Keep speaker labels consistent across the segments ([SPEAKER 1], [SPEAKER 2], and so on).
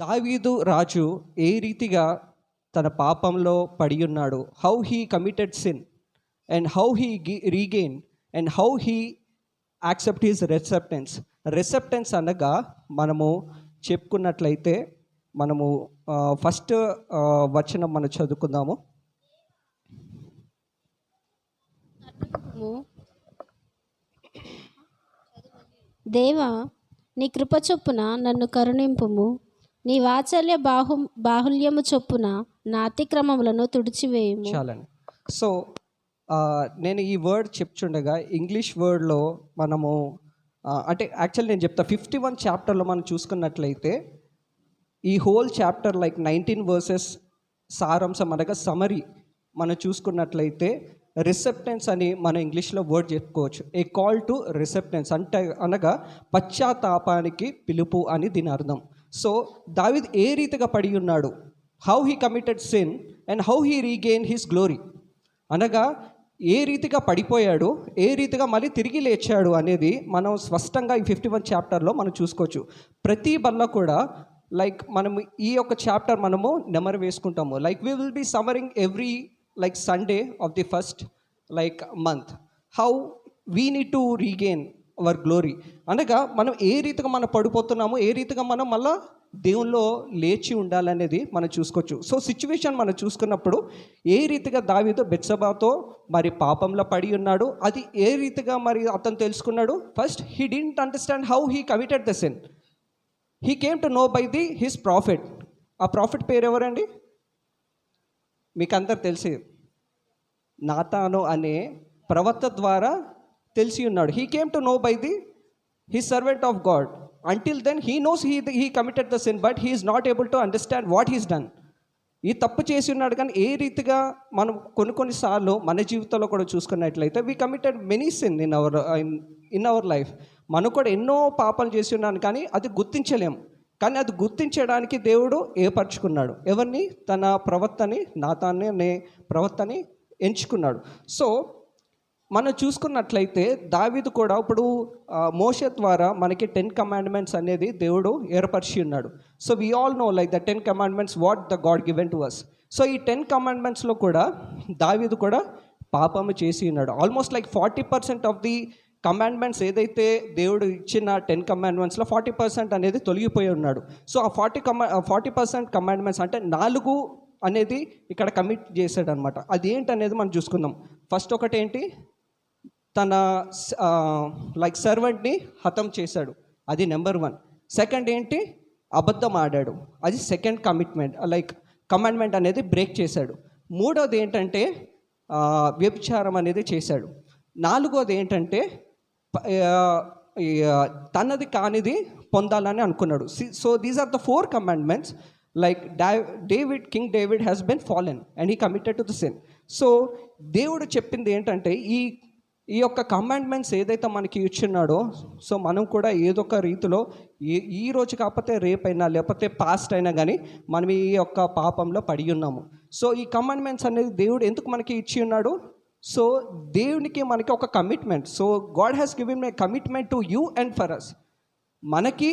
[SPEAKER 1] దావీదు రాజు ఏ రీతిగా తన పాపంలో పడి ఉన్నాడు? How he committed sin and how he regain and how he accept his repentance repentance అనగా మనము చెప్పుకున్నట్లయితే మనము ఫస్ట్ వచనం మనం చదువుకుందాము.
[SPEAKER 2] దేవా నీ కృప చొప్పున నన్ను కరుణింపుము. నీ వాత్సల్య బాహు బాహుల్యము చొప్పున నా అతిక్రమములను తుడిచివేయుము.
[SPEAKER 1] చాలండి. సో నేను ఈ వర్డ్ చెప్చుండగా ఇంగ్లీష్ వర్డ్లో మనము అంటే యాక్చువల్ నేను చెప్తా ఫిఫ్టీ వన్ చాప్టర్లో మనం చూసుకున్నట్లయితే ఈ whole chapter like nineteen verses సారాంశం అనగా సమరీ మనం చూసుకున్నట్లయితే రిసెప్టెన్స్ అని మనం ఇంగ్లీష్లో వర్డ్ చెప్పుకోవచ్చు. ఏ కాల్ టు రిసెప్టెన్స్ అంటే అనగా పశ్చాత్తాపానికి పిలుపు అని దీని అర్థం. సో దావిద్ ఏ రీతిగా పడి ఉన్నాడు? How he committed sin and how he regain his glory అనగా ఏ రీతిగా పడిపోయాడు ఏ రీతిగా మళ్ళీ తిరిగి లేచాడు అనేది మనం స్పష్టంగా ఈ ఫిఫ్టీ వన్ చాప్టర్లో మనం చూసుకోవచ్చు. ప్రతి బల్ల కూడా లైక్ మనము ఈ యొక్క చాప్టర్ మనము నెమరు వేసుకుంటాము. Like we will be summarising every like Sunday of the first like month how we need to regain our glory అనగా మనం ఏ రీతిగా మనం పడిపోతున్నామో ఏ రీతిగా మనం మళ్ళా దేవుల్లో లేచి ఉండాలనేది మనం చూసుకోవచ్చు. సో సిచ్యువేషన్ మనం చూసుకున్నప్పుడు ఏ రీతిగా దావితో బెత్సబాతో మరి పాపంలో పడి ఉన్నాడు అది ఏ రీతిగా మరి అతను తెలుసుకున్నాడు? First he didn't understand how he committed the sin he came to know by the his prophet ఆ ప్రాఫిట్ పేరు ఎవరండి? మీకు అందరు తెలిసి నాతాను అనే ప్రవక్త ద్వారా తెలిసి ఉన్నాడు. He came to know by the he servant of God until then he knows he he committed the sin but he is not able to understand what he's done ఈ తప్పు చేసి ఉన్నాడు కానీ ఏ రీతిగా మనం కొన్ని కొన్నిసార్లు మన జీవితంలో కూడా చూసుకున్నట్లయితే we committed many sin in our in our life మనం కూడా ఎన్నో పాపాలు చేసి ఉన్నాను కానీ అది గుర్తించలేం. కానీ అది గుర్తించడానికి దేవుడు ఏర్పరచుకున్నాడు. ఎవరిని? తన ప్రవర్తని నాతాన్ని అనే ప్రవర్తని ఎంచుకున్నాడు. సో మనం చూసుకున్నట్లయితే దావీదు కూడా ఇప్పుడు మోష మోషే ద్వారా మనకి టెన్ కమాండ్మెంట్స్ అనేది దేవుడు ఏర్పరిచి ఉన్నాడు. So we all know like the ten commandments what the God given to us so ఈ టెన్ కమాండ్మెంట్స్లో కూడా దావీదు కూడా పాపము చేసి ఉన్నాడు. Almost like forty percent of the commandments ఏదైతే దేవుడు ఇచ్చిన టెన్ కమాండ్మెంట్స్లో ఫార్టీ పర్సెంట్ అనేది తొలగిపోయి ఉన్నాడు. సో ఆ ఫార్టీ కమా ఫార్టీ పర్సెంట్ కమాండ్మెంట్స్ అంటే నాలుగు అనేది ఇక్కడ కమిట్ చేశాడనమాట అది ఏంటనేది మనం చూసుకుందాం. ఫస్ట్ ఒకటి ఏంటి తన లైక్ సర్వెంట్ని హతం చేశాడు. అది నెంబర్ వన్ సెకండ్ ఏంటి? అబద్ధం ఆడాడు. అది సెకండ్ కమిట్మెంట్ లైక్ కమాండ్మెంట్ అనేది బ్రేక్ చేశాడు. మూడోది ఏంటంటే వ్యభిచారం అనేది చేశాడు. నాలుగోది ఏంటంటే తనది కానిది పొందాలని అనుకున్నాడు. So these are the four commandments like డా David king David has been fallen and he committed to the sin so దేవుడు చెప్పింది ఏంటంటే ఈ ఈ యొక్క కమాండ్మెంట్స్ ఏదైతే మనకి ఇచ్చిన్నాడో సో మనం కూడా ఏదో ఒక రీతిలో ఈ ఈ రోజు కాకపోతే రేపైనా లేకపోతే పాస్ట్ అయినా కానీ మనం ఈ యొక్క పాపంలో పడి ఉన్నాము. సో ఈ కమాండ్మెంట్స్ అనేది దేవుడు ఎందుకు మనకి ఇచ్చి ఉన్నాడు? సో దేవునికి మనకి ఒక commitment so God has given a commitment to you and for us మనకి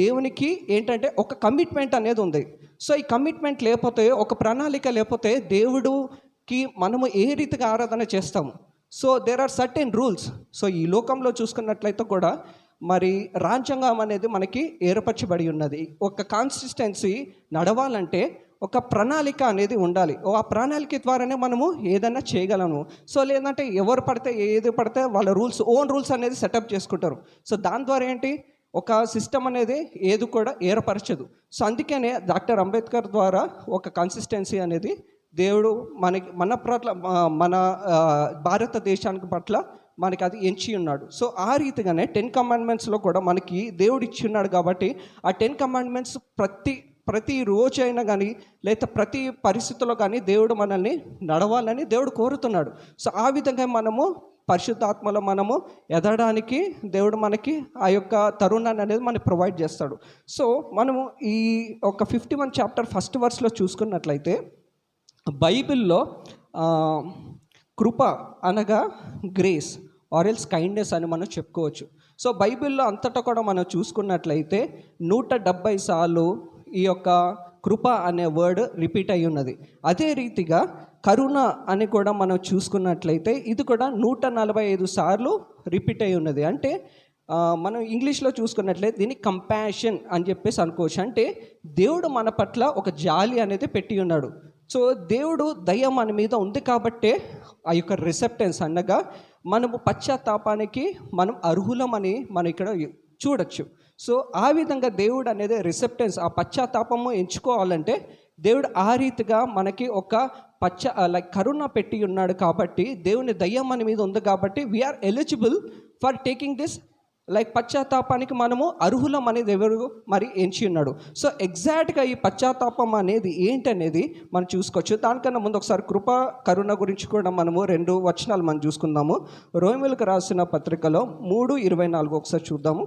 [SPEAKER 1] దేవునికి ఏంటంటే ఒక కమిట్మెంట్ అనేది ఉంది. సో ఈ కమిట్మెంట్ లేకపోతే ఒక ప్రణాళిక లేకపోతే దేవుడుకి మనము ఏ రీతిగా ఆరాధన చేస్తాము? So there are certain rules so ఈ లోకంలో చూసుకున్నట్లయితే కూడా మరి రాజ్యాంగం అనేది మనకి ఏర్పరచబడి ఉన్నది. ఒక కాన్సిస్టెన్సీ నడవాలంటే ఒక ప్రణాళిక అనేది ఉండాలి. ఓ ఆ ప్రణాళిక ద్వారానే మనము ఏదైనా చేయగలము. సో లేదంటే ఎవరు పడితే ఏది పడితే వాళ్ళ రూల్స్ ఓన్ రూల్స్ అనేది సెటప్ చేసుకుంటారు. సో దాని ద్వారా ఏంటి? ఒక సిస్టమ్ అనేది ఏది కూడా ఏర్పరచదు. సో అందుకనే డాక్టర్ అంబేద్కర్ ద్వారా ఒక కన్సిస్టెన్సీ అనేది దేవుడు మనకి మన పట్ల మన భారతదేశానికి పట్ల మనకి అది ఎంచి ఉన్నాడు. సో ఆ రీతిగానే టెన్ కమాండ్మెంట్స్లో కూడా మనకి దేవుడు ఇచ్చి ఉన్నాడు కాబట్టి ఆ టెన్ కమాండ్మెంట్స్ ప్రతి ప్రతి రోజు అయినా కానీ లేదా ప్రతి పరిస్థితుల్లో కానీ దేవుడు మనల్ని నడవాలని దేవుడు కోరుతున్నాడు. సో ఆ విధంగా మనము పరిశుద్ధాత్మలో మనము ఎదగడానికి దేవుడు మనకి ఆ యొక్క తరుణాన్ని అనేది మనకి ప్రొవైడ్ చేస్తాడు. సో మనము ఈ ఒక ఫిఫ్టీ వన్ చాప్టర్ ఫస్ట్ వర్స్లో చూసుకున్నట్లయితే బైబిల్లో కృప అనగా గ్రేస్ ఆరెల్స్ కైండ్నెస్ అని మనం చెప్పుకోవచ్చు. సో బైబిల్లో అంతటా కూడా మనం చూసుకున్నట్లయితే నూట డెబ్బై సార్లు ఈ యొక్క కృప అనే వర్డ్ రిపీట్ అయి ఉన్నది. అదే రీతిగా కరుణ అని కూడా మనం చూసుకున్నట్లయితే ఇది కూడా నూట నలభై ఐదు సార్లు రిపీట్ అయి ఉన్నది. అంటే మనం ఇంగ్లీష్లో చూసుకున్నట్లయితే దీన్ని కంపాషన్ అని చెప్పేసి అనుకోవచ్చు. అంటే దేవుడు మన పట్ల ఒక జాలి అనేది పెట్టి ఉన్నాడు. సో దేవుడు దయ మన మీద ఉంది కాబట్టే ఆ యొక్క రిసెప్టెన్స్ అనగా మనము పశ్చాత్తాపానికి మనం అర్హులమని మనం ఇక్కడ చూడొచ్చు. సో ఆ విధంగా దేవుడు అనేది రిసెప్టెన్స్ ఆ పశ్చాత్తాపము ఎంచుకోవాలంటే దేవుడు ఆ రీతిగా మనకి ఒక పచ్చ లైక్ కరుణ పెట్టి ఉన్నాడు కాబట్టి దేవుని దయ్యం మన మీద ఉంది కాబట్టి we are eligible for taking this like పశ్చాత్తాపానికి మనము అర్హులం అనేది ఎవరు? మరి ఎంచి ఉన్నాడు. సో ఎగ్జాక్ట్గా ఈ పశ్చాత్తాపం అనేది ఏంటనేది మనం చూసుకోవచ్చు. దానికన్నా ముందు ఒకసారి కృప కరుణ గురించి కూడా మనము రెండు వచనాలు మనం చూసుకుందాము. రోమిలకు రాసిన పత్రికలో మూడు ఇరవై నాలుగు ఒకసారి చూద్దాము.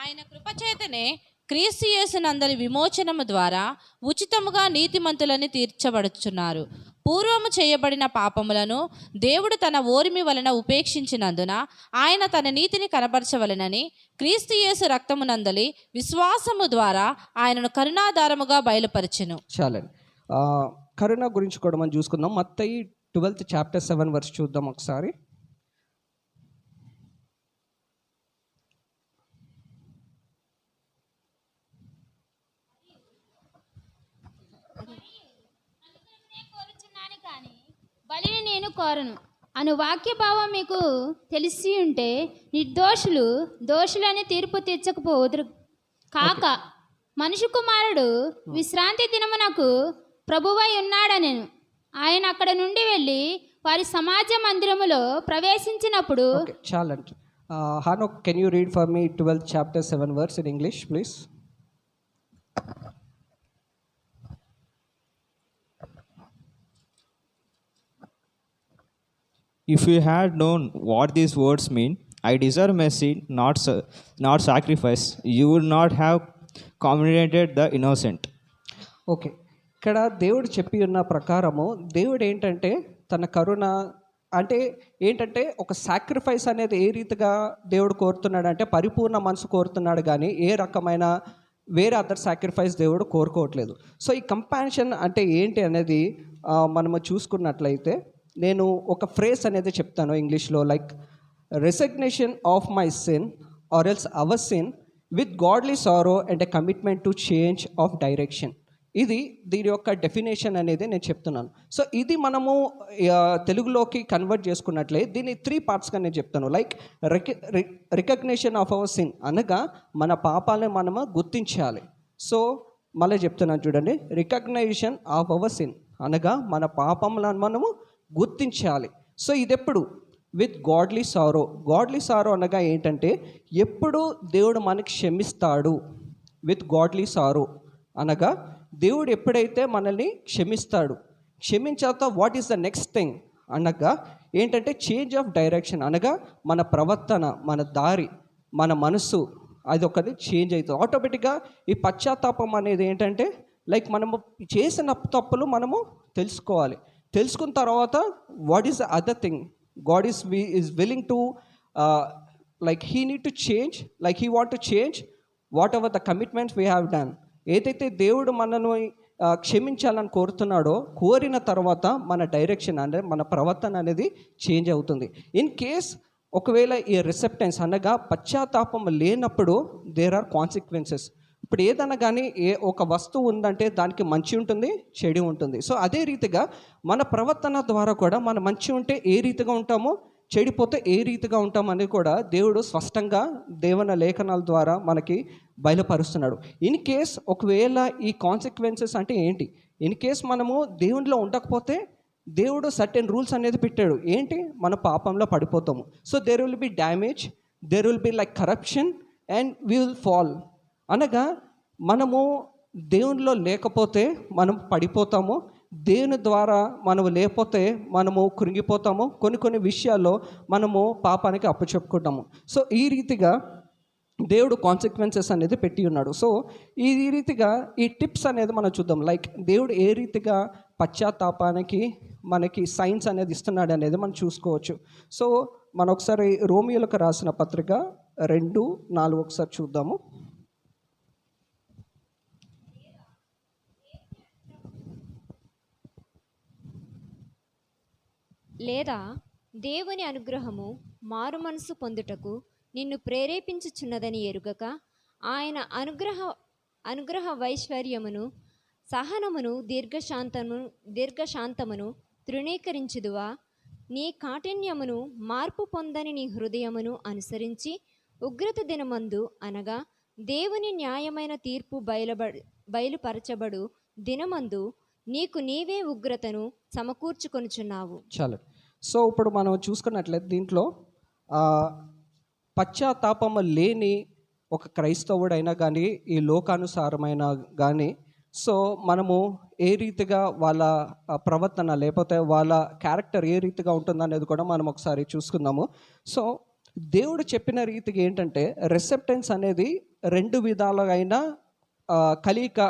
[SPEAKER 3] ఆయన కృపచేతనే క్రీస్తు యేసునందరి విమోచనము ద్వారా ఉచితముగా నీతిమంతులని తీర్చబడుచున్నారు. పూర్వము చేయబడిన పాపములను దేవుడు తన ఓరిమి వలన ఉపేక్షించినందున ఆయన తన నీతిని కనపరచవలెనని క్రీస్తు యేసు రక్తమునందలి విశ్వాసము ద్వారా ఆయనను కరుణాధారముగా బయలుపరిచెను.
[SPEAKER 1] చాలండి. కరుణ గురించి కూడా మనం చూసుకుందాం. మత్తయి ట్వెల్త్ చాప్టర్ సెవెన్ వర్స్ చూద్దాం ఒకసారి
[SPEAKER 4] అనుగ్రహమే కోరుచున్నాను కానీ బలిని నేను కోరను. అను వాక్య భావం మీకు తెలిసి ఉంటే నిర్దోషులు దోషులని తీర్పు తీర్చకపోదురు. కాక మనిషి కుమారుడు విశ్రాంతి దినమునకు ప్రభువై ఉన్నాడనెను. ఆయన అక్కడ నుండి వెళ్ళి వారి సమాజ మందిరములో ప్రవేశించినప్పుడు
[SPEAKER 1] చాలండి. హానో can you read for me twelfth chapter seven verse in English please
[SPEAKER 5] if you had known what these words mean I deserve mercy not not sacrifice you would not have condemned the innocent
[SPEAKER 1] okay ఇక్కడ దేవుడు చెప్పి ఉన్న ప్రకారము దేవుడు ఏంటంటే తన కరుణ అంటే ఏంటంటే ఒక సాక్రిఫైస్ అనేది ఏ రీతిగా దేవుడు కోరుతున్నాడు అంటే పరిపూర్ణ మనసు కోరుతున్నాడు కానీ ఏ రకమైన వేరే అదర్ సాక్రిఫైస్ దేవుడు కోరుకోవట్లేదు. సో ఈ కంపాన్షన్ అంటే ఏంటి అనేది మనము చూసుకున్నట్లయితే నేను ఒక ఫ్రేస్ అనేది చెప్తాను ఇంగ్లీష్లో like resignation of my sin or else our sin with godly sorrow and a commitment to change of direction ఇది దీని యొక్క డెఫినేషన్ అనేది నేను చెప్తున్నాను. సో ఇది మనము తెలుగులోకి కన్వర్ట్ చేసుకున్నట్లే దీన్ని త్రీ పార్ట్స్గా నేను చెప్తాను. Like రిక recognition of our sin అనగా మన పాపాలని మనము గుర్తించాలి. సో మళ్ళీ చెప్తున్నాను చూడండి. రికగ్నైజేషన్ ఆఫ్ అవర్ సిన్ అనగా మన పాపములను మనము గుర్తించాలి. సో ఇది ఎప్పుడు with godly sorrow. Godly sorrow అనగా ఏంటంటే ఎప్పుడు దేవుడు మనకి క్షమిస్తాడు. With godly sorrow. అనగా దేవుడు ఎప్పుడైతే మనల్ని క్షమిస్తాడు క్షమించాక what is the next thing? అనగా ఏంటంటే చేంజ్ ఆఫ్ డైరెక్షన్. అనగా మన ప్రవర్తన మన దారి మన మనసు అది ఒకటి చేంజ్ అవుతుంది. ఆటోమేటిక్గా ఈ పశ్చాత్తాపం అనేది ఏంటంటే లైక్ మనము చేసిన తప్పులు మనము తెలుసుకోవాలి. తెలుసుకున్న తర్వాత what is the other thing God is we is willing to like he need to change like he want to change whatever the commitments we have done ఏదైతే దేవుడు మనను క్షమించాలని కోరుతున్నాడో కోరిన తర్వాత మన డైరెక్షన్ అంటే మన ప్రవర్తన అనేది చేంజ్ అవుతుంది. ఇన్ కేస్ ఒకవేళ ఈ రిసెప్టెన్స్ అనగా పశ్చాత్తాపం లేనప్పుడు దేర్ ఆర్ కాన్సిక్వెన్సెస్ ఇప్పుడు ఏదైనా కానీ ఏ ఒక వస్తువు ఉందంటే దానికి మంచి ఉంటుంది చెడు ఉంటుంది. సో అదే రీతిగా మన ప్రవర్తన ద్వారా కూడా మన మంచి ఉంటే ఏ రీతిగా ఉంటామో చెడిపోతే ఏ రీతిగా ఉంటామని కూడా దేవుడు స్పష్టంగా దేవుని లేఖనాల ద్వారా మనకి బయలుపరుస్తున్నాడు. ఇన్ కేస్ ఒకవేళ ఈ కాన్సిక్వెన్సెస్ అంటే ఏంటి? ఇన్ కేస్ మనము దేవునిలో ఉండకపోతే దేవుడు సర్టెన్ రూల్స్ అనేది పెట్టాడు. ఏంటి? మన పాపంలో పడిపోతాము. So there will be damage there will be like corruption and we will fall అనగా మనము దేవునిలో లేకపోతే మనం పడిపోతాము. దేవుని ద్వారా మనము లేకపోతే మనము కృంగిపోతాము. కొన్ని కొన్ని విషయాల్లో మనము పాపానికి అప్పు చెప్పుకుంటాము సో ఈ రీతిగా దేవుడు కాన్సిక్వెన్సెస్ అనేది పెట్టి ఉన్నాడు. సో ఈ రీతిగా ఈ టిప్స్ అనేది మనం చూద్దాం. లైక్ దేవుడు ఏ రీతిగా పశ్చాత్తాపానికి మనకి సైన్స్ అనేది ఇస్తున్నాడు అనేది మనం చూసుకోవచ్చు. సో మనం ఒకసారి రోమియోలకు రాసిన పత్రిక రెండు నాలుగు ఒకసారి చూద్దాము.
[SPEAKER 6] లేదా దేవుని అనుగ్రహము మారు మనసు పొందుటకు నిన్ను ప్రేరేపించుచున్నదని ఎరుగక ఆయన అనుగ్రహ అనుగ్రహ వైశ్వర్యమును సహనమును దీర్ఘశాంతము దీర్ఘశాంతమును తృణీకరించుదువా? నీ కాఠిన్యమును మార్పు పొందని నీ హృదయమును అనుసరించి ఉగ్రత దినమందు అనగా దేవుని న్యాయమైన తీర్పు బయలుబడి బయలుపరచబడు దినమందు నీకు నీవే ఉగ్రతను సమకూర్చుకొనుచున్నావు.
[SPEAKER 1] చాలు. సో ఇప్పుడు మనం చూసుకున్నట్లయితే దీంట్లో ఆ, పశ్చాత్తాపము లేని ఒక క్రైస్తవుడైనా కానీ ఈ లోకానుసారమైన కానీ సో మనము ఏ రీతిగా వాళ్ళ ప్రవర్తన లేకపోతే వాళ్ళ క్యారెక్టర్ ఏ రీతిగా ఉంటుందనేది కూడా మనం ఒకసారి చూసుకుందాము. సో దేవుడు చెప్పిన రీతికి ఏంటంటే రిసెప్టెన్స్ అనేది రెండు విధాలుగా అయినా ఆ,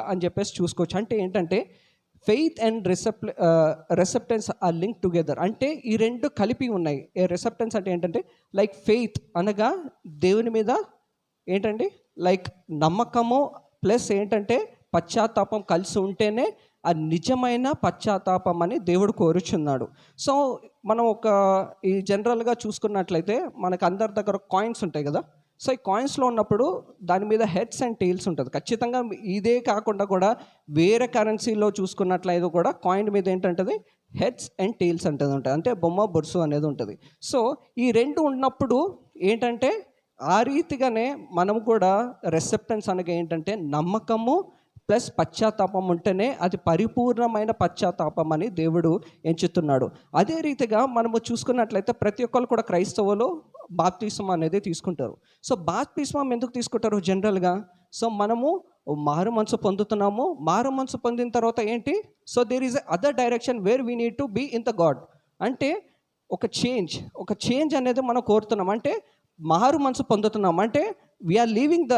[SPEAKER 1] అని చెప్పేసి చూసుకోవచ్చు. అంటే ఏంటంటే ఫెయిత్ అండ్ రిసెప్ రెసెప్టెన్స్ ఆర్ లింక్ టుగెదర్ అంటే ఈ రెండు కలిపి ఉన్నాయి. ఏ రెసెప్టెన్స్ అంటే ఏంటంటే లైక్ ఫెయిత్ అనగా దేవుని మీద ఏంటండి లైక్ నమ్మకము ప్లస్ ఏంటంటే పశ్చాత్తాపం కలిసి ఉంటేనే ఆ నిజమైన పశ్చాత్తాపం అని దేవుడు కోరుచున్నాడు. సో మనం ఒక ఈ జనరల్గా చూసుకున్నట్లయితే మనకు అందరి దగ్గర కాయిన్స్ ఉంటాయి కదా. సో ఈ కాయిన్స్లో ఉన్నప్పుడు దాని మీద హెడ్స్ అండ్ టెయిల్స్ ఉంటుంది. ఖచ్చితంగా ఇదే కాకుండా కూడా వేరే కరెన్సీలో చూసుకున్నట్లయితే కూడా కాయిన్ మీద ఏంటంటది? హెడ్స్ అండ్ టెయిల్స్ అంటది ఉంటుంది. అంటే బొమ్మ బొరుసు అనేది ఉంటుంది. సో ఈ రెండు ఉన్నప్పుడు ఏంటంటే ఆ రీతిగానే మనం కూడా రెసెప్టెన్స్ అనగా ఏంటంటే నమ్మకము ప్లస్ పశ్చాత్తాపం ఉంటేనే అది పరిపూర్ణమైన పశ్చాత్తాపం అని దేవుడు ఎంచుతున్నాడు. అదే రీతిగా మనము చూసుకున్నట్లయితే ప్రతి ఒక్కరు కూడా క్రైస్తవులు బాప్తిస్మం అనేది తీసుకుంటారు. సో బాప్తిస్మం ఎందుకు తీసుకుంటారు జనరల్గా? సో మనము మారు మనసు పొందుతున్నాము. మారు మనసు పొందిన తర్వాత ఏంటి? So there is other direction where we need to be in the God అంటే ఒక చేంజ్ ఒక చేంజ్ అనేది మనం కోరుతున్నాం. అంటే మారు మనసు పొందుతున్నాం. అంటే we are leaving the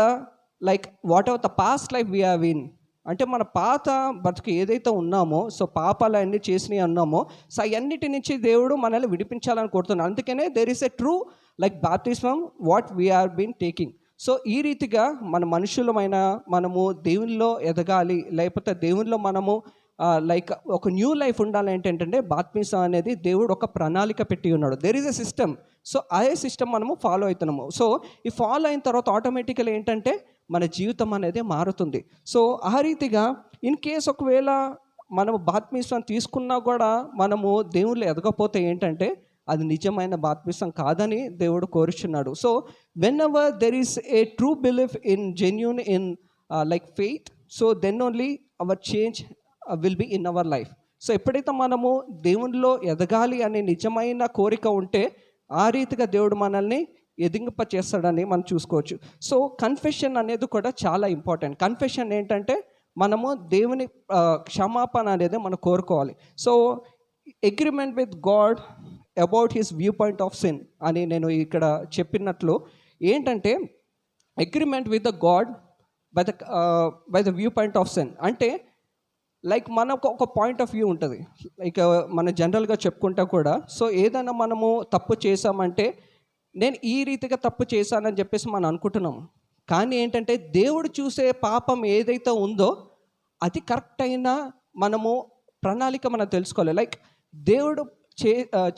[SPEAKER 1] like whatever the past life we are in అంటే మన పాత బతుకు ఏదైతే ఉన్నామో సో పాపాలు అన్నీ చేసినవి అన్నామో సో అవన్నిటి నుంచి దేవుడు మనల్ని విడిపించాలని కోరుతున్నాడు. అందుకనే there is a true like బాప్తిస్మం what we are been taking so ఈ రీతిగా మన మనుషులమైన మనము దేవునిలో ఎదగాలి లేకపోతే దేవునిలో మనము లైక్ ఒక న్యూ లైఫ్ ఉండాలి ఏంటంటే బాత్మీసం అనేది దేవుడు ఒక ప్రణాళిక పెట్టి ఉన్నాడు. There is a system so అదే సిస్టమ్ మనము ఫాలో అవుతున్నాము. సో ఈ ఫాలో అయిన తర్వాత ఆటోమేటికల్ ఏంటంటే మన జీవితం అనేది మారుతుంది. సో ఆ రీతిగా ఇన్ కేస్ ఒకవేళ మనము బాత్మీసం తీసుకున్నా కూడా మనము దేవుళ్ళు ఎదగపోతే ఏంటంటే అది నిజమైన బాప్తిసం కాదని దేవుడు కోరుచున్నాడు. So whenever there is a true belief in genuine in like faith so then only our change will be in our life so ఎప్పుడైతే మనము దేవునిలో ఎదగాలి అనే నిజమైన కోరిక ఉంటే ఆ రీతిగా దేవుడు మనల్ని ఎదింప చేస్తాడని మనం చూసుకోవచ్చు. సో కన్ఫెషన్ అనేది కూడా చాలా ఇంపార్టెంట్ కన్ఫెషన్ ఏంటంటే మనము దేవుని uh, క్షమాపణ అనేది మనం కోరుకోవాలి. So agreement with God about his view point of sin అని నేను ఇక్కడ చెప్పినట్లు ఏంటంటే agreement with the God by the by the view point of sin అంటే లైక్ మనకు ఒక పాయింట్ ఆఫ్ వ్యూ ఉంటుంది. లైక్ మన జనరల్గా చెప్పుకుంటా కూడా సో ఏదైనా మనము తప్పు చేసామంటే నేను ఈ రీతిగా తప్పు చేశానని చెప్పేసి మనం అనుకుంటున్నాం కానీ ఏంటంటే దేవుడు చూసే పాపం ఏదైతే ఉందో అది కరెక్ట్ అయిన మనము ప్రణాళిక మనం తెలుసుకోవాలి. లైక్ దేవుడు చే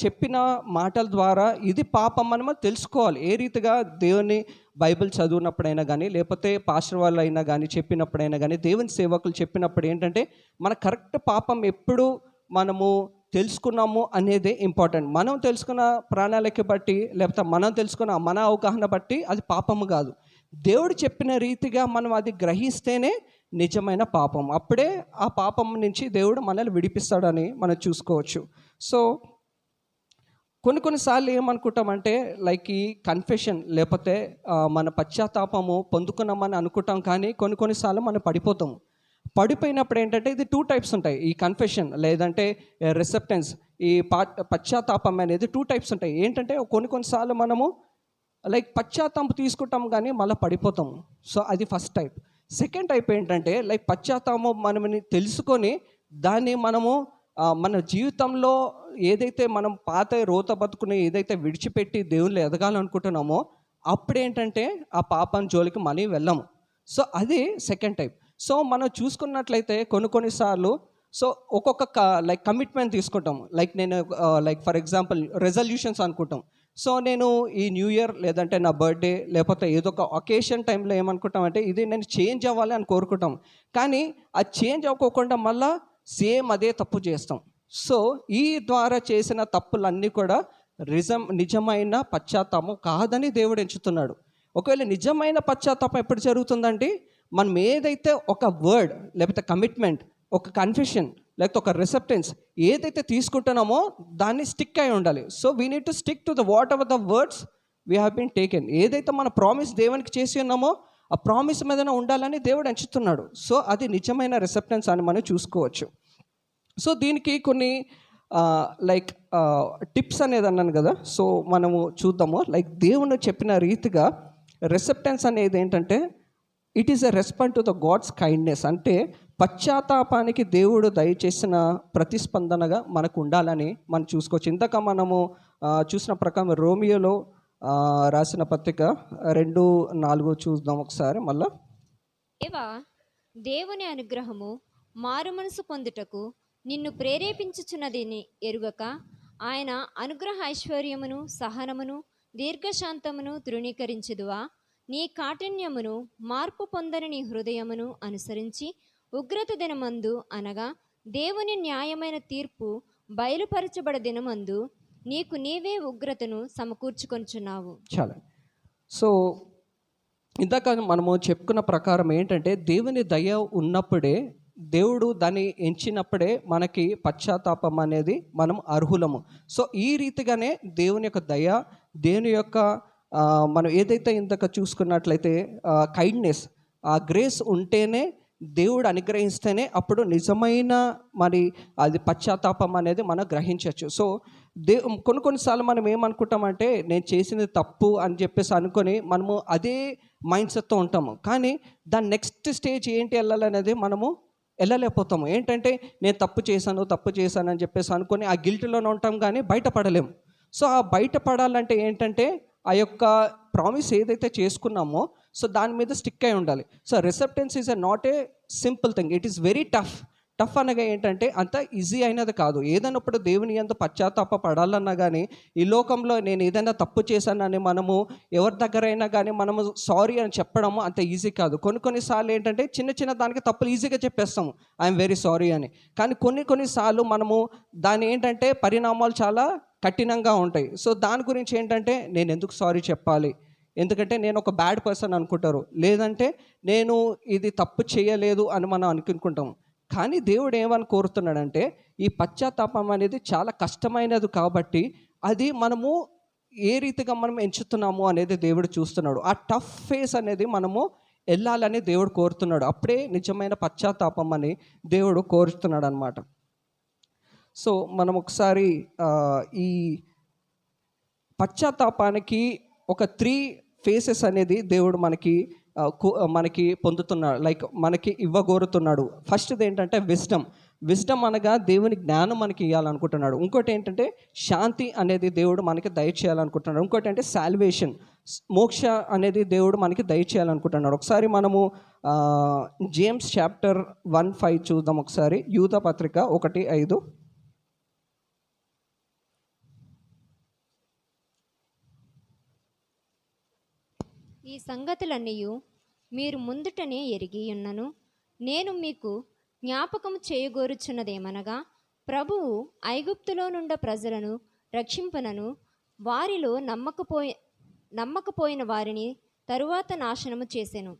[SPEAKER 1] చెప్పిన మాటల ద్వారా ఇది పాపం అని మనం తెలుసుకోవాలి. ఏ రీతిగా దేవుని బైబిల్ చదివినప్పుడైనా కానీ లేకపోతే పాస్టర్ వాళ్ళు అయినా కానీ చెప్పినప్పుడైనా కానీ దేవుని సేవకులు చెప్పినప్పుడు ఏంటంటే మన కరెక్ట్ పాపం ఎప్పుడు మనము తెలుసుకున్నాము అనేది ఇంపార్టెంట్. మనం తెలుసుకున్న ప్రాణాలకి బట్టి లేకపోతే మనం తెలుసుకున్న మన అవగాహన బట్టి అది పాపము కాదు. దేవుడు చెప్పిన రీతిగా మనం అది గ్రహిస్తేనే నిజమైన పాపం. అప్పుడే ఆ పాపం నుంచి దేవుడు మనల్ని విడిపిస్తాడని మనం చూసుకోవచ్చు. సో కొన్ని కొన్నిసార్లు ఏమనుకుంటామంటే లైక్ ఈ కన్ఫెషన్ లేకపోతే మన పశ్చాత్తాపము పొందుకున్నామని అనుకుంటాం కానీ కొన్ని కొన్నిసార్లు మనం పడిపోతాము. పడిపోయినప్పుడు ఏంటంటే ఇది టూ టైప్స్ ఉంటాయి. ఈ కన్ఫెషన్ లేదంటే రిసెప్టెన్స్ ఈ పా పశ్చాత్తాపం అనేది టూ టైప్స్ ఉంటాయి. ఏంటంటే కొన్ని కొన్నిసార్లు మనము లైక్ పశ్చాత్తాపం తీసుకుంటాం కానీ మళ్ళీ పడిపోతాము. సో అది ఫస్ట్ టైప్ సెకండ్ టైప్ ఏంటంటే లైక్ పశ్చాత్తాపం మనమని తెలుసుకొని దాన్ని మనము మన జీవితంలో ఏదైతే మనం పాత రోత బతుకుని ఏదైతే విడిచిపెట్టి దేవుళ్ళు ఎదగాలనుకుంటున్నామో అప్పుడేంటంటే ఆ పాపం జోలికి మనీ వెళ్ళము. సో అది సెకండ్ టైప్ సో మనం చూసుకున్నట్లయితే కొన్ని కొన్నిసార్లు సో ఒక్కొక్క లైక్ కమిట్మెంట్ తీసుకుంటాం లైక్ నేను లైక్ ఫర్ ఎగ్జాంపుల్ రెజల్యూషన్స్ అనుకుంటాం. సో నేను ఈ న్యూ ఇయర్ లేదంటే నా బర్త్డే లేకపోతే ఏదో ఒక ఒకేషన్ టైంలో ఏమనుకుంటామంటే ఇది నేను చేంజ్ అవ్వాలి అని కోరుకుంటాం కానీ ఆ చేంజ్ అవ్వకోకుండా మళ్ళీ సేమ్ అదే తప్పు చేస్తాం. సో ఈ ద్వారా చేసిన తప్పులన్నీ కూడా నిజం నిజమైన పశ్చాత్తాపం కాదని దేవుడు ఎంచుతున్నాడు. ఒకవేళ నిజమైన పశ్చాత్తాపం ఎప్పుడు జరుగుతుందంటే మనం ఏదైతే ఒక వర్డ్ లేకపోతే కమిట్మెంట్ ఒక కన్ఫెషన్ లేకపోతే ఒక రిసెప్టెన్స్ ఏదైతే తీసుకుంటున్నామో దాన్ని స్టిక్ అయి ఉండాలి. So we need to stick to the whatever the words we have been taken ఏదైతే మన ప్రామిస్ దేవునికి చేసి ఉన్నామో ఆ ప్రామిస్ మీదనే ఉండాలని దేవుడు ఎంచుతున్నాడు. సో అది నిజమైన రిసెప్టెన్స్ అని మనం చూసుకోవచ్చు. సో దీనికి కొన్ని లైక్ టిప్స్ అనేది అన్నాను కదా. సో మనము చూద్దాము. లైక్ దేవుడు చెప్పిన రీతిగా రెసెప్టెన్స్ అనేది ఏంటంటే it is a respond to the God's kindness. అంటే పశ్చాత్తాపానికి దేవుడు దయచేసిన ప్రతిస్పందనగా మనకు ఉండాలని మనం చూసుకోవచ్చు. ఇంతక మనము చూసిన ప్రకారం రోమియోలో రాసిన పత్రిక రెండు నాలుగు చూద్దాం ఒకసారి మళ్ళా.
[SPEAKER 6] దేవా దేవుని అనుగ్రహము మారు మనసు పొందుటకు నిన్ను ప్రేరేపించుచున్నదిని ఎరుగక? ఆయన అనుగ్రహ ఐశ్వర్యమును సహనమును దీర్ఘశాంతమును తృణీకరించుదువా? నీ కాఠిన్యమును మార్పు పొందని నీ హృదయమును అనుసరించి ఉగ్రత దినమందు అనగా దేవుని న్యాయమైన తీర్పు బయలుపరచబడ దినమందు నీకు నీవే ఉగ్రతను సమకూర్చుకొంచున్నావు
[SPEAKER 1] చాలా. సో ఇందాక మనము చెప్పుకున్న ప్రకారం ఏంటంటే దేవుని దయ ఉన్నప్పుడే దేవుడు దాన్ని ఎంచినప్పుడే మనకి పశ్చాత్తాపం అనేది మనం అర్హులము. సో ఈ రీతిగానే దేవుని యొక్క దయ దేవుని యొక్క మనం ఏదైతే ఇంతక చూసుకున్నట్లయితే కైండ్నెస్ ఆ గ్రేస్ ఉంటేనే దేవుడు అనుగ్రహిస్తేనే అప్పుడు నిజమైన మరి అది పశ్చాత్తాపం అనేది మనం గ్రహించవచ్చు. సో దే కొన్ని కొన్నిసార్లు మనం ఏమనుకుంటామంటే నేను చేసింది తప్పు అని చెప్పేసి అనుకొని మనము అదే మైండ్ సెట్తో ఉంటాము. కానీ దాని నెక్స్ట్ స్టేజ్ ఏంటి వెళ్ళాలనేది మనము వెళ్ళలేకపోతాము. ఏంటంటే నేను తప్పు చేశాను తప్పు చేశాను అని చెప్పేసి అనుకొని ఆ గిల్ట్లోనే ఉంటాం కానీ బయటపడలేము. సో ఆ బయటపడాలంటే ఏంటంటే ఆ యొక్క ప్రామిస్ ఏదైతే చేసుకున్నామో సో దాని మీద స్టిక్ అయి ఉండాలి. So repentance is uh not a simple thing it is very tough tough అనగా ఏంటంటే అంత ఈజీ అయినది కాదు. ఏదైనప్పుడు దేవుని ఎంత పశ్చాత్తాప పడాలన్నా కానీ ఈ లోకంలో నేను ఏదైనా తప్పు చేశానని మనము ఎవరి దగ్గరైనా కానీ మనము సారీ అని చెప్పడము అంత ఈజీ కాదు. కొన్ని కొన్నిసార్లు ఏంటంటే చిన్న చిన్న దానికి తప్పులు ఈజీగా చెప్పేస్తాము. ఐఎమ్ వెరీ సారీ అని. కానీ కొన్ని కొన్నిసార్లు మనము దాని ఏంటంటే పరిణామాలు చాలా కఠినంగా ఉంటాయి. సో దాని గురించి ఏంటంటే నేను ఎందుకు సారీ చెప్పాలి? ఎందుకంటే నేను ఒక బ్యాడ్ పర్సన్ అనుకుంటారు. లేదంటే నేను ఇది తప్పు చేయలేదు అని మనం అనుకుంటాం కానీ దేవుడు ఏమని కోరుతున్నాడంటే ఈ పశ్చాత్తాపం అనేది చాలా కష్టమైనది కాబట్టి అది మనము ఏ రీతిగా మనం ఎంచుతున్నాము అనేది దేవుడు చూస్తున్నాడు. ఆ టఫ్ ఫేస్ అనేది మనము వెళ్ళాలని దేవుడు కోరుతున్నాడు. అప్పుడే నిజమైన పశ్చాత్తాపం అని దేవుడు కోరుతున్నాడు అనమాట సో మనం ఒకసారి ఈ పశ్చాత్తాపానికి ఒక త్రీ ఫేసెస్ అనేది దేవుడు మనకి మనకి పొందుతున్నాడు. లైక్ మనకి ఇవ్వగోరుతున్నాడు. ఫస్ట్ది ఏంటంటే విజ్డమ్ విజ్డమ్ అనగా దేవుని జ్ఞానం మనకి ఇవ్వాలనుకుంటున్నాడు ఇంకోటి ఏంటంటే శాంతి అనేది దేవుడు మనకి దయచేయాలనుకుంటున్నాడు. ఇంకోటి అంటే శాల్వేషన్ మోక్ష అనేది దేవుడు మనకి దయచేయాలనుకుంటున్నాడు. ఒకసారి మనము జేమ్స్ చాప్టర్ వన్ ఫైవ్ చూద్దాం ఒకసారి. యూత పత్రిక ఒకటి ఐదు.
[SPEAKER 6] ఈ సంగతులన్నీ మీరు ముందుటనే ఎరిగి ఉన్నను. నేను మీకు జ్ఞాపకం చేయగోరుచున్నదేమనగా ప్రభువు ఐగుప్తులో నుండ ప్రజలను రక్షింపనను. వారిలో నమ్మకపోయి నమ్మకపోయిన వారిని తరువాత నాశనము చేసెను.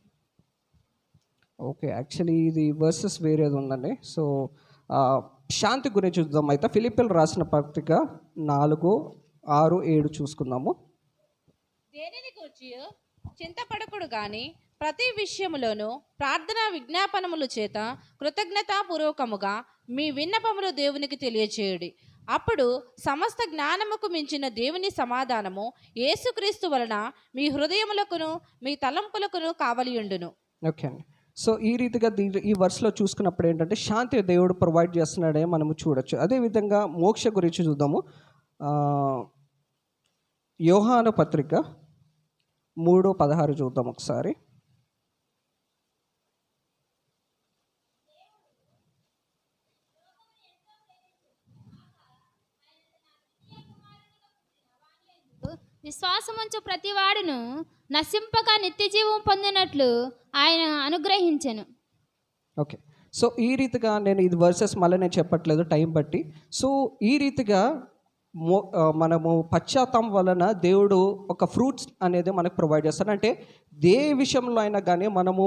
[SPEAKER 1] ఓకే యాక్చువల్లీ ఇది వర్సెస్ వేరేది ఉందండి. సో ఆ, శాంతి గురించి చూద్దాం. అయితే ఫిలిపిల్ రాసిన పత్రిక నాలుగు ఆరు ఏడు చూసుకుందాము.
[SPEAKER 3] దేనిని గూర్చి చింతపడకుడు గాని ప్రతి విషయములోనూ ప్రార్థన విజ్ఞాపనముల చేత కృతజ్ఞతాపూర్వకముగా మీ విన్నపములు దేవునికి తెలియచేయుడి. అప్పుడు సమస్త జ్ఞానముకు మించిన దేవుని సమాధానము యేసుక్రీస్తు వలన మీ హృదయములకును మీ తలంపులకును కావలియుండును.
[SPEAKER 1] ఓకే అండి. సో ఈ రీతిగా దీని ఈ వర్స్లో చూసుకున్నప్పుడు ఏంటంటే శాంతి దేవుడు ప్రొవైడ్ చేస్తున్నాడే మనము చూడొచ్చు. అదేవిధంగా మోక్ష గురించి చూద్దాము. యోహాను పత్రిక మూడు పదహారు చూద్దాం ఒకసారి.
[SPEAKER 4] విశ్వాసముంచు ప్రతి వాడును నశింపక నిత్య జీవం పొందినట్లు ఆయన అనుగ్రహించెను.
[SPEAKER 1] ఓకే. సో ఈ రీతిగా నేను ఇది వర్సెస్ మళ్ళీ నేను చెప్పట్లేదు టైం బట్టి. సో ఈ రీతిగా మనము పశ్చాత్తం వలన దేవుడు ఒక ఫ్రూట్స్ అనేది మనకు ప్రొవైడ్ చేస్తాడు. అంటే ఏ విషయంలో అయినా కానీ మనము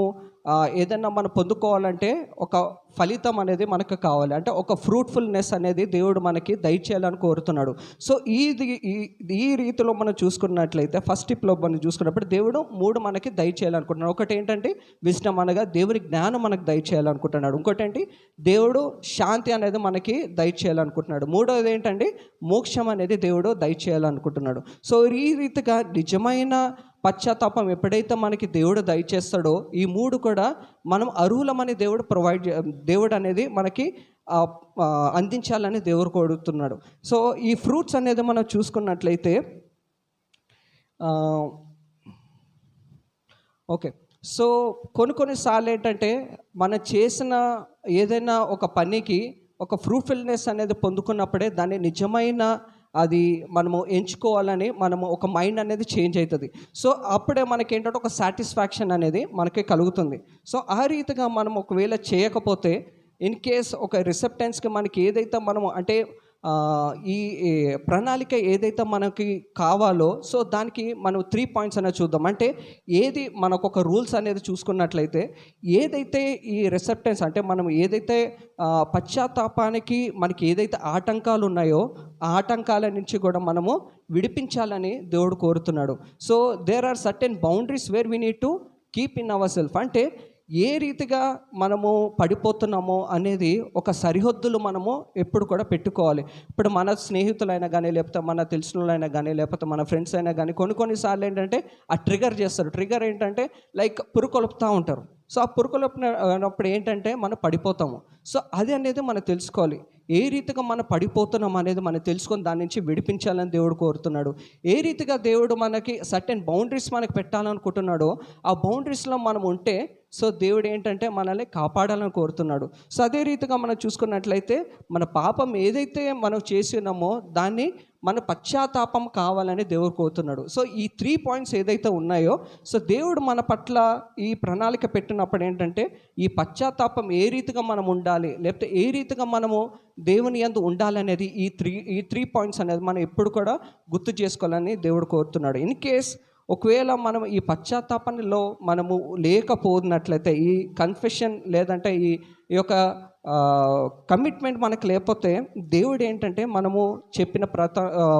[SPEAKER 1] ఏదైనా మనం పొందుకోవాలంటే ఒక ఫలితం అనేది మనకు కావాలి. అంటే ఒక ఫ్రూట్ఫుల్నెస్ అనేది దేవుడు మనకి దయచేయాలని కోరుతున్నాడు. సో ఇది ఈ- ఈ రీతిలో మనం చూసుకున్నట్లయితే ఫస్ట్ స్టెప్లో మనం చూసుకున్నప్పుడు దేవుడు మూడు మనకి దయచేయాలనుకుంటున్నాడు. ఒకటి ఏంటంటే విజ్ఞం అనగా దేవుని జ్ఞానం మనకు దయచేయాలనుకుంటున్నాడు. ఇంకోటి ఏంటి దేవుడు శాంతి అనేది మనకి దయచేయాలనుకుంటున్నాడు. మూడోది ఏంటంటే మోక్షం అనేది దేవుడు దయచేయాలనుకుంటున్నాడు. సో ఈ రీతిగా నిజమైన పశ్చాత్తాపం ఎప్పుడైతే మనకి దేవుడు దయచేస్తాడో ఈ మూడు కూడా మనం అర్హులమని దేవుడు ప్రొవైడ్ చే- దేవుడు అనేది మనకి అందించాలని దేవుడు కోరుతున్నాడు. సో ఈ ఫ్రూట్స్ అనేది మనం చూసుకున్నట్లయితే ఓకే. సో కొన్ని కొన్నిసార్లు ఏంటంటే మనం చేసిన ఏదైనా ఒక పనికి ఒక ఫ్రూట్ఫుల్నెస్ అనేది పొందుకున్నప్పుడే దాన్ని నిజమైన అది మనము ఎంచుకోవాలని మనము ఒక మైండ్ అనేది చేంజ్ అవుతుంది. సో అప్పుడే మనకి ఏంటంటే ఒక సాటిస్ఫాక్షన్ అనేది మనకి కలుగుతుంది. సో ఆ రీతిగా మనం ఒకవేళ చేయకపోతే ఇన్ కేస్ ఒక రిసెప్టెన్స్కి మనకి ఏదైతే మనము అంటే ఈ ప్రణాళిక ఏదైతే మనకి కావాలో సో దానికి మనం త్రీ పాయింట్స్ అనేది చూద్దాం. అంటే ఏది మనకు ఒక రూల్స్ అనేది చూసుకున్నట్లయితే ఏదైతే ఈ రిసెప్టెన్స్ అంటే మనం ఏదైతే పశ్చాత్తాపానికి మనకి ఏదైతే ఆటంకాలు ఉన్నాయో ఆ ఆటంకాల నుంచి కూడా మనము విడిపించాలని దేవుడు కోరుతున్నాడు. So there are certain boundaries where we need to keep in our self అంటే ఏ రీతిగా మనము పడిపోతున్నామో అనేది ఒక సరిహద్దులు మనము ఎప్పుడు కూడా పెట్టుకోవాలి. ఇప్పుడు మన స్నేహితులైనా కానీ లేకపోతే మన తెలిసిన వాళ్ళైనా కానీ లేకపోతే మన ఫ్రెండ్స్ అయినా కానీ కొన్ని కొన్నిసార్లు ఏంటంటే ఆ ట్రిగర్ చేస్తారు. ట్రిగర్ ఏంటంటే లైక్ పురుకొలుపుతూ ఉంటారు. సో ఆ పురుకొలుపునప్పుడు ఏంటంటే మనం పడిపోతాము. సో అది అనేది మనం తెలుసుకోవాలి. ఏ రీతిగా మనం పడిపోతున్నాం అనేది మనం తెలుసుకొని దాని నుంచి విడిపించాలని దేవుడు కోరుతున్నాడు. ఏ రీతిగా దేవుడు మనకి సర్టెన్ బౌండరీస్ మనకి పెట్టాలనుకుంటున్నాడో ఆ బౌండరీస్లో మనం ఉంటే సో దేవుడు ఏంటంటే మనల్ని కాపాడాలని కోరుతున్నాడు. సో అదే రీతిగా మనం చూసుకున్నట్లయితే మన పాపం ఏదైతే మనం చేసి ఉన్నామో దాన్ని మన పశ్చాత్తాపం కావాలని దేవుడు కోరుతున్నాడు. సో ఈ త్రీ పాయింట్స్ ఏదైతే ఉన్నాయో సో దేవుడు మన పట్ల ఈ ప్రణాళిక పెట్టినప్పుడు ఏంటంటే ఈ పశ్చాత్తాపం ఏ రీతిగా మనం ఉండాలి లేకపోతే ఏ రీతిగా మనము దేవుని యందు ఉండాలనేది ఈ త్రీ ఈ త్రీ పాయింట్స్ అనేది మనం ఎప్పుడు కూడా గుర్తు చేసుకోవాలని దేవుడు కోరుతున్నాడు. ఇన్ కేస్ ఒకవేళ మనం ఈ పశ్చాత్తాపంలో మనము లేకపోతున్నట్లయితే ఈ కన్ఫెషన్ లేదంటే ఈ ఈ యొక్క కమిట్మెంట్ మనకు లేకపోతే దేవుడు ఏంటంటే మనము చెప్పిన ప్రత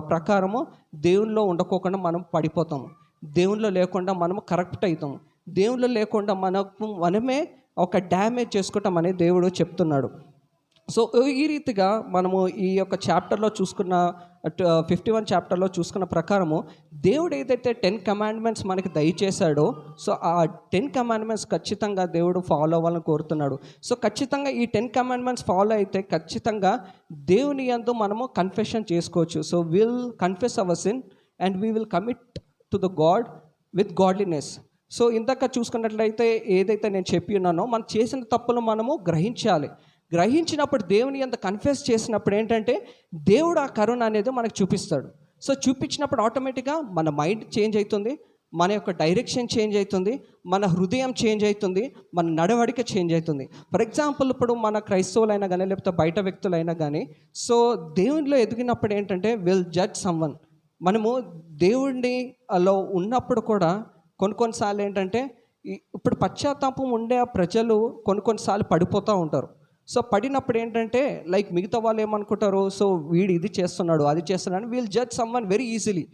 [SPEAKER 1] ప్రకారము దేవునిలో ఉండకోకుండా మనం పడిపోతాము. దేవునిలో లేకుండా మనము కరెక్ట్ అవుతాము దేవునిలో లేకుండా మనకు మనమే ఒక డ్యామేజ్ చేసుకుంటామని దేవుడు చెప్తున్నాడు. సో ఈ రీతిగా మనము ఈ యొక్క చాప్టర్లో చూసుకున్న ఫిఫ్టీ వన్ చాప్టర్లో చూసుకున్న ప్రకారము దేవుడు ఏదైతే టెన్ కమాండ్మెంట్స్ మనకి దయచేశాడో సో ఆ టెన్ కమాండ్మెంట్స్ ఖచ్చితంగా దేవుడు ఫాలో అవ్వాలని కోరుతున్నాడు. సో ఖచ్చితంగా ఈ టెన్ కమాండ్మెంట్స్ ఫాలో అయితే ఖచ్చితంగా దేవుని యందు మనము కన్ఫెషన్ చేసుకోవచ్చు. So will confess our sin and we will commit to the God with godliness so ఇందాక చూసుకున్నట్లయితే ఏదైతే నేను చెప్పి ఉన్నానో మనం చేసిన తప్పులు మనము గ్రహించాలి. గ్రహించినప్పుడు దేవుని ఎంత కన్ఫెస్ చేసినప్పుడు ఏంటంటే దేవుడు ఆ కరుణ అనేది మనకు చూపిస్తాడు. సో చూపించినప్పుడు ఆటోమేటిక్గా మన మైండ్ చేంజ్ అవుతుంది మన యొక్క డైరెక్షన్ చేంజ్ అవుతుంది మన హృదయం చేంజ్ అవుతుంది మన నడవడిక చేంజ్ అవుతుంది. ఫర్ ఎగ్జాంపుల్ ఇప్పుడు మన క్రైస్తవులైనా కానీ లేకపోతే బయట వ్యక్తులైనా కానీ సో దేవునిలో ఎదిగినప్పుడు ఏంటంటే విల్ జడ్జ్ సమ్వన్ మనము దేవుడిని అలా ఉన్నప్పుడు కూడా కొన్ని కొన్నిసార్లు ఏంటంటే ఇప్పుడు పశ్చాత్తాపం ఉండే ఆ ప్రజలు కొన్ని కొన్నిసార్లు పడిపోతూ ఉంటారు. సో పడినప్పుడు ఏంటంటే లైక్ మిగతా వాళ్ళు ఏమనుకుంటారు సో వీడు ఇది చేస్తున్నాడు అది చేస్తున్నాడు we'll judge someone very easily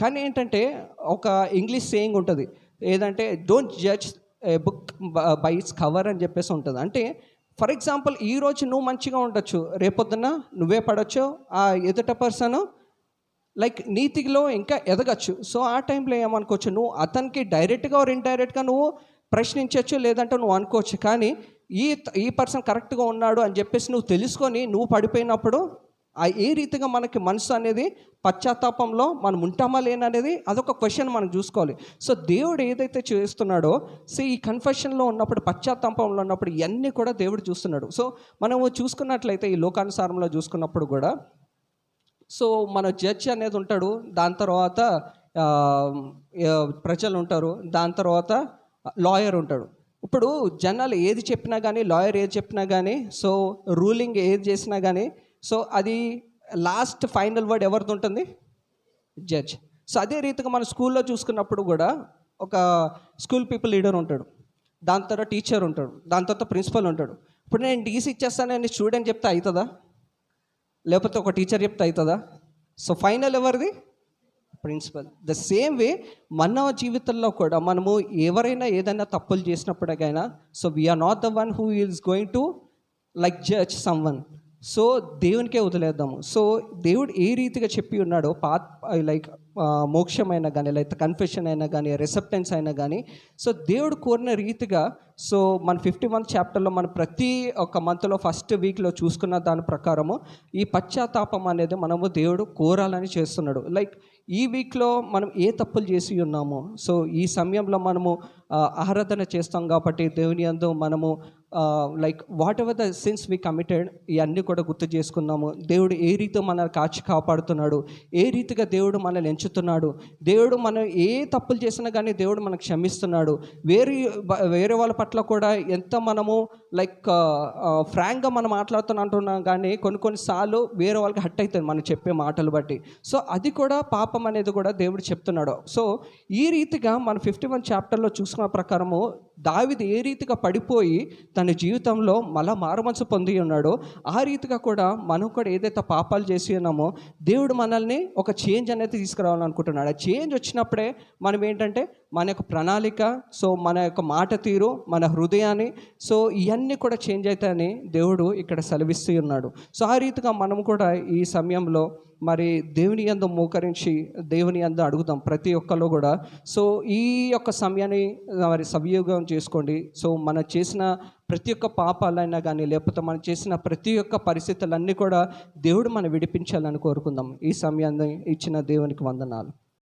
[SPEAKER 1] కానీ ఏంటంటే ఒక ఇంగ్లీష్ సేయింగ్ ఉంటుంది. ఏదంటే don't judge a book by its cover అని చెప్పేసి ఉంటుంది. అంటే ఫర్ ఎగ్జాంపుల్ ఈ రోజు నువ్వు మంచిగా ఉండొచ్చు. రేపొద్దున నువ్వే పడవచ్చు ఆ ఎదుట పర్సన్ లైక్ నీతిలో ఇంకా ఎదగచ్చు. సో ఆ టైంలో ఏమనుకోవచ్చు? నువ్వు అతనికి డైరెక్ట్గా ఆర్ ఇండైరెక్ట్గా నువ్వు ప్రశ్నించవచ్చు లేదంటే నువ్వు అనుకోవచ్చు. కానీ ఈ ఈ పర్సన్ కరెక్ట్గా ఉన్నాడు అని చెప్పేసి నువ్వు తెలుసుకొని నువ్వు పడిపోయినప్పుడు ఏ రీతిగా మనకి మనసు అనేది పశ్చాత్తాపంలో మనం ఉంటామా లేననేది అదొక క్వశ్చన్ మనం చూసుకోవాలి. సో దేవుడు ఏదైతే చేస్తున్నాడో సో ఈ కన్ఫెషన్లో ఉన్నప్పుడు పశ్చాత్తాపంలో ఉన్నప్పుడు ఇవన్నీ కూడా దేవుడు చూస్తున్నాడు. సో మనము చూసుకున్నట్లయితే ఈ లోకానుసారంలో చూసుకున్నప్పుడు కూడా సో మన జడ్జ్ అనేది ఉంటాడు దాని తర్వాత ప్రజలు ఉంటారు దాని తర్వాత లాయర్ ఉంటాడు. ఇప్పుడు జనాలు ఏది చెప్పినా కానీ లాయర్ ఏది చెప్పినా కానీ సో రూలింగ్ ఏది చేసినా కానీ సో అది లాస్ట్ ఫైనల్ వర్డ్ ఎవరిది ఉంటుంది? జడ్జ్. సో అదే రీతిగా మన స్కూల్లో చూసుకున్నప్పుడు కూడా ఒక స్కూల్ పీపుల్ లీడర్ ఉంటాడు. దాని తర్వాత టీచర్ ఉంటాడు. దాని తర్వాత ప్రిన్సిపల్ ఉంటాడు. ఇప్పుడు నేను డీసీ ఇచ్చేస్తానని స్టూడెంట్ చెప్తే అవుతుందా లేకపోతే ఒక టీచర్ చెప్తే అవుతుందా సో ఫైనల్ ఎవరిది? ప్రిన్సిపల్ ద సేమ్ వే మన జీవితంలో కూడా మనము ఎవరైనా ఏదైనా తప్పులు చేసినప్పటికైనా so we're not the one who is going to like judge someone so దేవునికే వదిలేద్దాము. సో దేవుడు ఏ రీతిగా చెప్పి ఉన్నాడో పాత్ లైక్ మోక్షమైనా కానీ లేకపోతే కన్ఫెషన్ అయినా కానీ రెసెప్టెన్స్ అయినా కానీ సో దేవుడు కోరిన రీతిగా సో మన ఫిఫ్టీ వన్ చాప్టర్లో మనం ప్రతి ఒక మంత్లో ఫస్ట్ వీక్లో చూసుకున్న దాని ప్రకారము ఈ పశ్చాత్తాపం అనేది మనము దేవుడు కోరాలని చేస్తున్నాడు. లైక్ ఈ వీక్లో మనం ఏ తప్పులు చేసి ఉన్నామో సో ఈ సమయంలో మనము ఆరాధన చేస్తాం కాబట్టి దేవుని అందు మనము like whatever the sins we committed ఇవన్నీ కూడా గుర్తు చేసుకున్నాము. దేవుడు ఏ రీతిలో మనల్ని కాచి కాపాడుతున్నాడు ఏ రీతిగా దేవుడు మనల్ని ఎంచుతున్నాడు దేవుడు మనం ఏ తప్పులు చేసినా కానీ దేవుడు మనకు క్షమిస్తున్నాడు. వేరే వేరే వాళ్ళ పట్ల కూడా ఎంత మనము లైక్ ఫ్రాంక్గా మనం మాట్లాడుతున్నా కానీ కొన్ని కొన్నిసార్లు వేరే వాళ్ళకి హట్ అవుతుంది మనం చెప్పే మాటలు బట్టి. సో అది కూడా పాపం అనేది కూడా దేవుడు చెప్తున్నాడు. సో ఈ రీతిగా మన ఫిఫ్టీ వన్ చాప్టర్లో చూసుకున్న ప్రకారము దావిది ఏ రీతిగా పడిపోయి తన జీవితంలో మళ్ళా మారుమనసు పొంది ఉన్నాడో ఆ రీతిగా కూడా మనం కూడా ఏదైతే పాపాలు చేసి ఉన్నామో దేవుడు మనల్ని ఒక చేంజ్ అనేది తీసుకురావాలనుకుంటున్నాడు. ఆ చేంజ్ వచ్చినప్పుడే మనం ఏంటంటే మన యొక్క ప్రణాళిక సో మన యొక్క మాట తీరు మన హృదయాన్ని సో ఇవన్నీ కూడా చేంజ్ అవుతాయని దేవుడు ఇక్కడ సెలవిస్తూ ఉన్నాడు. సో ఆ రీతిగా మనం కూడా ఈ సమయంలో మరి దేవుని అందు మోకరించి దేవుని అందు అడుగుదాం ప్రతి ఒక్కరు కూడా. సో ఈ యొక్క సమయాన్ని మరి సవియోగం చేసుకోండి. సో మనం చేసిన ప్రతి ఒక్క పాపాలైనా కానీ లేకపోతే మనం చేసిన ప్రతి ఒక్క పరిస్థితులన్నీ కూడా దేవుడు మనం విడిపించాలని కోరుకుందాం. ఈ సమయాన్ని ఇచ్చిన దేవునికి వందనాలు.